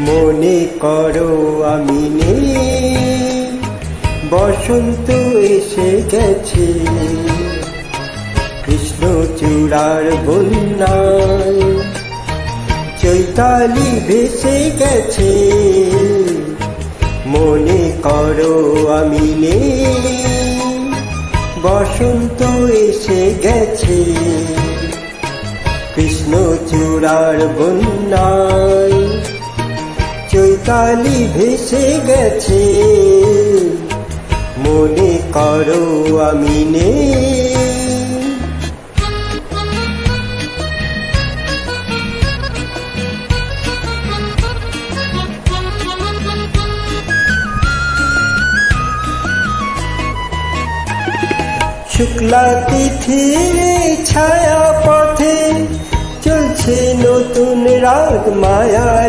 মনে করো আমি নেই। বসন্ত এসে গেছে। কৃষ্ণ চূড়ার বন্যায় চৈতালি ভেসে গেছে। মনে করো আমি নেই। বসন্ত এসে গেছে। কৃষ্ণ চূড়ার বন্যায় চৈতালি ভেসে গেছে। মনে করো আমি নেই। শুক্লা তিথির ছায়া পথে চলছে নতুন রাগ মায়া